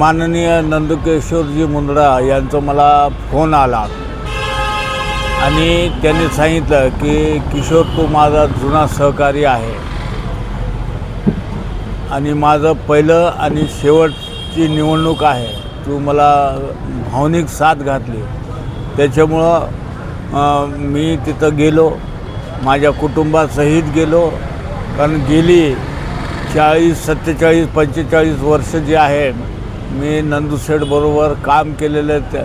माननीय नंदकेश्वरजी मुंदडा यांचा मला फोन आला. आणि त्यांनी सांगितलं की किशोर तू माझा जुना सहकारी आहे. आणि माझं पहिलं आणि शेवटची निवडणूक आहे. तू मला भावनिक साथ घातली. त्याच्यामुळं मी तिथं गेलो. माझ्या कुटुंबासहित गेलो. कारण गेली चाळीस सत्तेचाळीस पंचेचाळीस वर्ष जे आहे मी नंदूसेठबरोबर काम केलेलं आहे ते-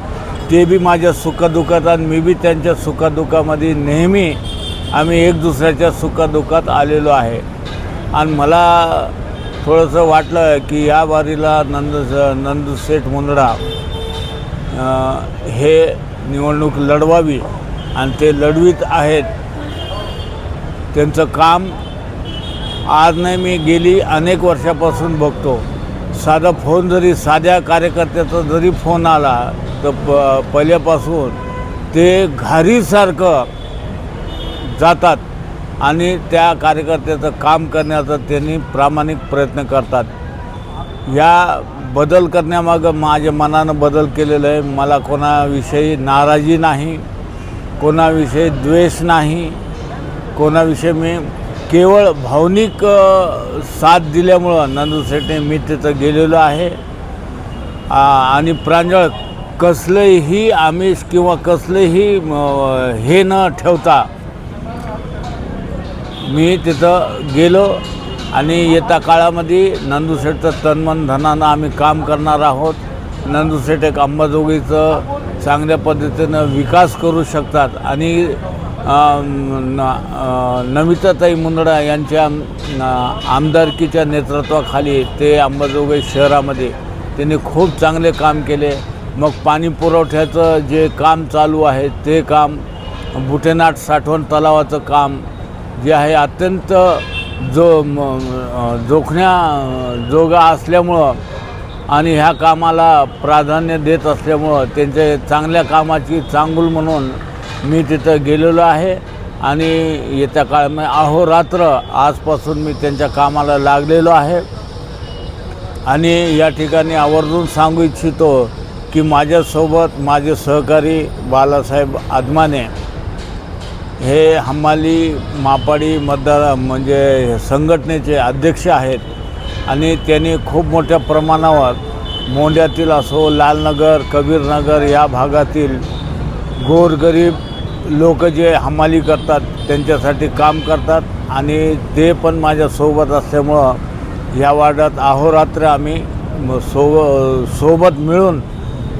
ते बी माझ्या सुखदुःखात आणि मी बी त्यांच्या सुखदुःखामध्ये नेहमी आम्ही एक दुसऱ्याच्या सुखदुःखात आलेलो आहे. आणि मला थोडंसं वाटलं की या बारीला नंद नंदूसेठ मुंदडा हे निवडणूक लढवावी आणि ते लढवीत आहेत. त्यांचं काम आज नाही मी गेली अनेक वर्षापासून बघतो. साधा फोन जरी साध्या कार्यकर्त्याचा जरी फोन आला तर प पहिल्यापासून ते घारीसारखं जातात आणि त्या कार्यकर्त्याचं काम करण्याचा त्यांनी प्रामाणिक प्रयत्न करतात. या बदल करण्यामागं माझ्या मनानं बदल केलेलं आहे. मला कोणाविषयी नाराजी नाही कोणाविषयी द्वेष नाही कोणाविषयी मी केवळ भावनिक साथ दिल्यामुळं नंदू मी तिथं गेलेलो आहे. आणि प्रांजळ कसलंही आमिष किंवा कसलंही हे न ठेवता मी तिथं गेलो आणि येत्या काळामध्ये नंदूशेठचं तनमन धनानं आम्ही काम करणार आहोत. नंदूसेठ एक अंबाजोगीचं चांगल्या पद्धतीनं विकास करू शकतात आणि नमिताताई मुंदडा यांच्या आमदारकीच्या नेतृत्वाखाली ते अंबाजोगाई शहरामध्ये त्यांनी खूप चांगले काम केले. मग पाणी पुरवठ्याचं जे काम चालू आहे ते काम बुटेनाट साठवण तलावाचं काम जे आहे अत्यंत जो जोखण्या जोगा असल्यामुळं आणि ह्या कामाला प्राधान्य देत असल्यामुळं त्यांच्या चांगल्या कामाची चांगूल म्हणून मी तिथं गेलेलो आहे आणि येत्या काळामध्ये अहोरात्र आजपासून मी त्यांच्या कामाला लागलेलो आहे. आणि या ठिकाणी आवर्जून सांगू इच्छितो की माझ्यासोबत माझे सहकारी बालासाहेब आदमाने हे हमाली मापाडी मतदार म्हणजे संघटनेचे अध्यक्ष आहेत आणि त्यांनी खूप मोठ्या प्रमाणावर मोंड्यातील असो लालनगर कबीरनगर या भागातील गोरगरीब लोक जे हमाली करतात त्यांच्यासाठी काम करतात आणि ते पण माझ्यासोबत असल्यामुळं या वार्डात अहोरात्र आम्ही म- सो सोबत मिळून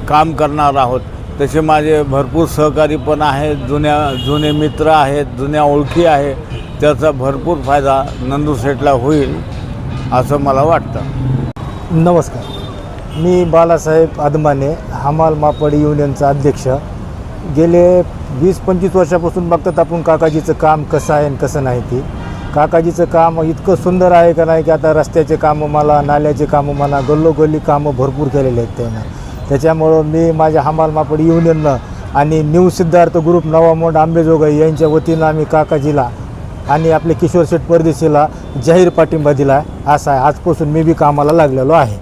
काम करणार आहोत. तसे माझे भरपूर सहकारी पण आहेत जुन्या जुने मित्र आहेत जुन्या ओळखी आहे त्याचा भरपूर फायदा नंदूशेठला होईल असं मला वाटतं. नमस्कार. मी बालासाहेब आदमाने हमाल मापडी युनियनचा अध्यक्ष गेले वीस पंचवीस वर्षापासून बघतात आपण काकाजीचं काम कसं आहे आणि कसं नाही ते. काकाजीचं काम इतकं सुंदर आहे का नाही की आता रस्त्याचे कामं मला नाल्याचे कामं म्हणा गल्लोगल्ली कामं भरपूर केलेले आहेत त्यानं. त्याच्यामुळं मी माझ्या हमाल मापड युनियननं आणि न्यू सिद्धार्थ ग्रुप नवामोंड आंबेजोगाई यांच्या वतीनं आम्ही काकाजीला आणि आपले किशोर शेठ परदेशीला जाहीर पाठिंबा दिला आहे असा आहे. आजपासून मी बी कामाला लागलेलो आहे.